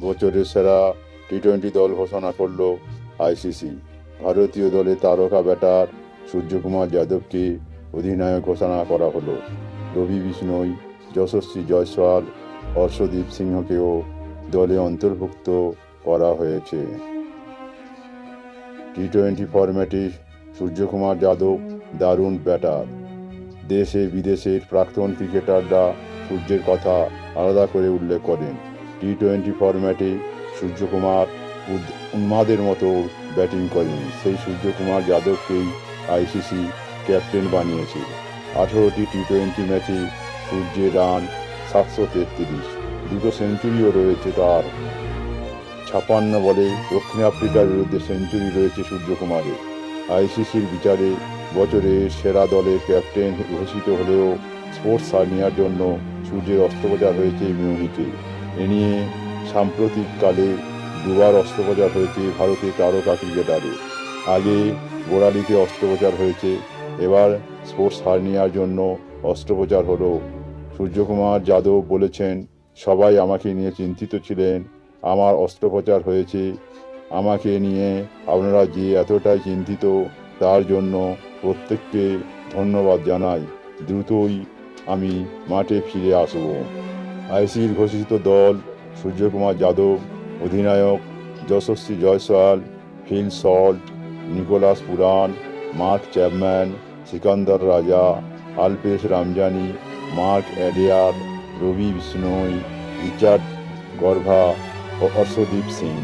বছরের সেরা T twenty দল ঘোষণা করল আইসিসি ভারতীয় দলে তারকা ব্যাটার সূর্যকুমার যাদবকে অধিনায়ক ঘোষণা করা হলো। রবি বিষ্ণই, যশস্বী জয়সওয়াল, হর্ষদীপ সিংহকেও দলে অন্তর্ভুক্ত করা হয়েছে। টি টোয়েন্টি ফরম্যাটে সূর্যকুমার যাদব দারুণ ব্যাটার। দেশে বিদেশের প্রাক্তন ক্রিকেটাররা সূর্যের কথা আলাদা করে উল্লেখ করেন। টি টোয়েন্টি ফরম্যাটে সূর্যকুমার উন্মাদের মতো ব্যাটিং করেন। সেই সূর্যকুমার যাদবকেই আইসিসি ক্যাপ্টেন বানিয়েছে। আঠেরোটি টি টোয়েন্টি ম্যাচে সূর্যের রান সাতশো তেত্রিশ। দুটো সেঞ্চুরিও রয়েছে তার। ছাপান্ন বলে দক্ষিণ আফ্রিকার বিরুদ্ধে সেঞ্চুরি রয়েছে সূর্যকুমারের। আইসিসির বিচারে বছরের সেরা দলের ক্যাপ্টেন ঘোষিত হলেও স্পোর্টস নেওয়ার জন্য সূর্যের অস্ত্রোপচার হয়েছে মিউনিকে এ নিয়ে সাম্প্রতিককালে দুবার অস্ত্রোপচার হয়েছে ভারতের তারকা ক্রিকেটারে আগে গোড়ালিতে অস্ত্রোপচার হয়েছে, এবার স্পোর্টস হার্নিয়ার জন্য অস্ত্রোপচার হলো। সূর্যকুমার যাদব বলেছেন, সবাই আমাকে নিয়ে চিন্তিত ছিলেন, আমার অস্ত্রোপচার হয়েছে, আমাকে নিয়ে আপনারা যে এতটাই চিন্তিত, তার জন্য প্রত্যেককে ধন্যবাদ জানাই। দ্রুতই আমি মাঠে ফিরে আসব। আইসির ঘোষিত দল সূর্যকুমার যাদব, অধিনায়ক Yashasvi Jaiswal, Phil Salt Nicholas Pooran, Mark Chapman, Sikandar Raza, Alpesh Ramjani, Mark Adair, Ravi Bishnoi, Richard Ngarava ও হর্ষদীপ সিং।